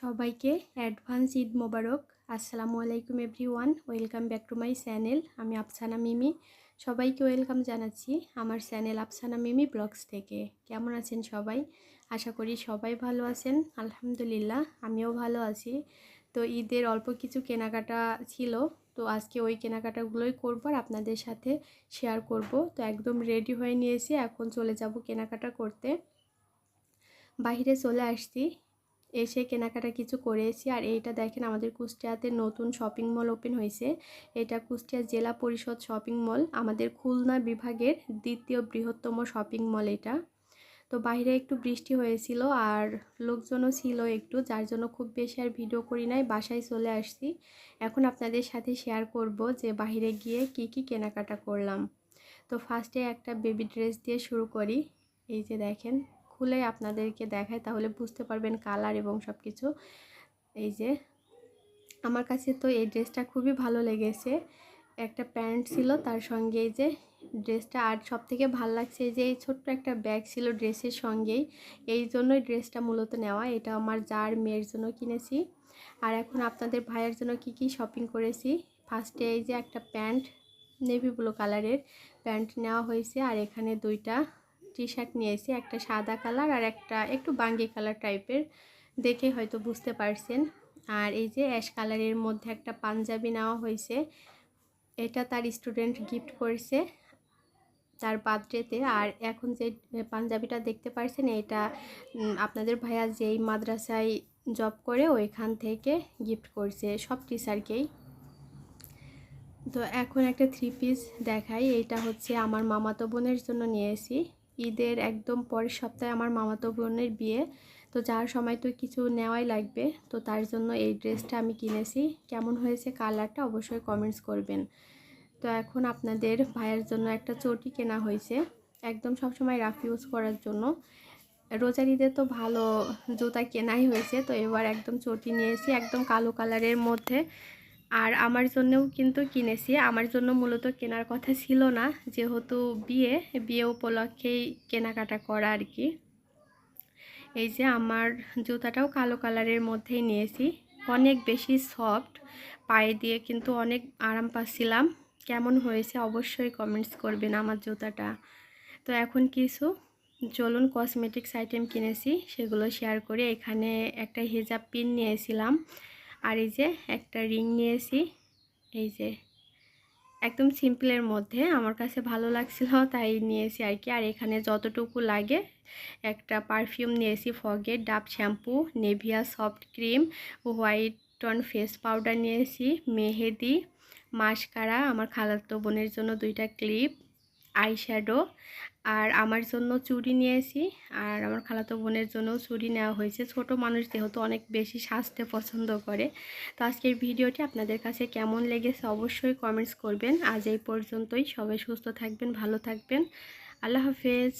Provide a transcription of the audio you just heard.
সবাইকে অ্যাডভান্স ঈদ মোবারক। আসসালামু আলাইকুম everyone, welcome back to my channel. আমি আফসানা মিমি। সবাইকে ওয়েলকাম জানাচ্ছি আমার চ্যানেল আফসানা মিমি ব্লগস থেকে। কেমন আছেন সবাই? আশা করি সবাই ভালো আছেন। আলহামদুলিল্লাহ, আমিও ভালো আছি। তো ঈদের অল্প কিছু কেনাকাটা ছিল, তো আজকে ওই কেনাকাটাগুলোই করব আর আপনাদের সাথে শেয়ার করব। তো একদম রেডি হয়ে নিয়েছি, এখন চলে যাব কেনাকাটা করতে। বাইরে চলে আসছি এসে কেনাকাটা কিছু করেছি আর এইটা দেখেন আমাদের কুষ্টিয়াতে নতুন শপিং মল ওপেন হয়েছে। এটা কুষ্টিয়া জেলা পরিষদ শপিং মল আমাদের খুলনা বিভাগের দ্বিতীয় বৃহত্তম শপিং মল এটা। তো বাইরে একটু বৃষ্টি হয়েছিল আর লোকজনও ছিল একটু, যার জন্য খুব বেশি আর ভিডিও করি নাই, বাসায় চলে আসছি। এখন আপনাদের সাথে শেয়ার করব যে বাইরে গিয়ে কি কি কেনাকাটা করলাম। তো ফার্স্টে একটা বেবি ড্রেস দিয়ে শুরু করি। এই যে দেখেন। খুলে আপনাদেরকে দেখায়, তাহলে বুঝতে পারবেন কালার এবং সব কিছু এই যে, আমার কাছে তো এই ড্রেসটা খুবই ভালো লেগেছে। একটা প্যান্ট ছিল, তার সঙ্গে এই যে ড্রেসটা, আর সব থেকে ভালো লাগছে যে, এই ছোট্ট একটা ব্যাগ ছিল ড্রেসের সঙ্গেই। এই জন্যই ড্রেসটা মূলত নেওয়া, এটা আমার যার মেয়ের জন্য কিনেছি। আর এখন আপনাদের ভাইয়ের জন্য কি কি শপিং করেছি? ফার্স্টে এই যে একটা প্যান্ট নেভি ব্লু কালারের প্যান্ট নেওয়া হয়েছে, আর এখানে দুইটা টি শার্ট নিয়েছি, একটা সাদা কালার আর একটা একটু বাঙ্গি কালার টাইপের। দেখে হয়তো বুঝতে পারছেন। আর এই যে অ্যাশ কালারের মধ্যে একটা পাঞ্জাবি নেওয়া হয়েছে, এটা তার স্টুডেন্ট গিফট করেছে তার বার্থডেতে আর এখন যে পাঞ্জাবিটা দেখতে পারছেন, এটা আপনাদের ভাইয়া যেই মাদ্রাসায় জব করে, ওইখান থেকে গিফট করছে, সব টিচারকেই তো এখন একটা থ্রি পিস দেখাই। এটা হচ্ছে আমার মামাতো বোনের জন্য নিয়েছি। ঈদের একদম পরের সপ্তাহে আমার মামাতো বোনের বিয়ে। তো যার সময় তো কিছু নেওয়াই লাগবে, তো তার জন্য এই ড্রেসটা আমি কিনেছি। কেমন হয়েছে কালারটা অবশ্যই কমেন্টস করবেন। তো এখন আপনাদের ভাইয়ের জন্য একটা চটি কেনা হয়েছে, একদম সবসময় রাফ ইউজ করার জন্য। রোজার ঈদে তো ভালো জুতা কেনাই হয়েছে, তো এবার একদম চটি নিয়েছি, একদম কালো কালারের মধ্যে। আর আমার জন্যও কিন্তু কিনেছি। আমার জন্য মূলত কেনার কথা ছিল না। যেহেতু বিয়ে বিয়ে উপলক্ষেই কেনাকাটা করা আর কি। এই যে আমার জুতাটাও কালো কালারের মধ্যেই নিয়েছি। অনেক বেশি সফট, পায়ে দিয়ে কিন্তু অনেক আরাম পাচ্ছিলাম। কেমন হয়েছে অবশ্যই কমেন্টস করবেন আমার জুতাটা। তো এখন কিছু চলুন কসমেটিক্স আইটেম কিনেছি, সেগুলো শেয়ার করে এখানে একটা হেজাব পিন নিয়েছিলাম। আর এই যে একটা রিং নিয়েছি। এই যে একদম সিম্পলের মধ্যে। আমার কাছে ভালো লাগছিল, তাই নিয়েছি আর কি। আর এখানে যতটুকু লাগে, একটা পারফিউম নিয়েছি ফগের Dove shampoo Nivea soft cream white tone face powder নিয়েছি, মেহেদি মাস্কারা আমার খালাতো বোনের জন্য দুইটা ক্লিপ আইশ্যাডো আর আমার জন্য চুড়ি নিয়েছি। আর আমার খালাতো বোনের জন্য চুড়ি নেওয়া হয়েছে। ছোট মানুষ যেহেতু অনেক বেশি সাজতে পছন্দ করে। তো আজকের ভিডিওটি আপনাদের কাছে কেমন লেগেছে অবশ্যই কমেন্টস করবেন। আজ এই পর্যন্তই। সবাই সুস্থ থাকবেন, ভালো থাকবেন। আল্লাহ হাফেজ।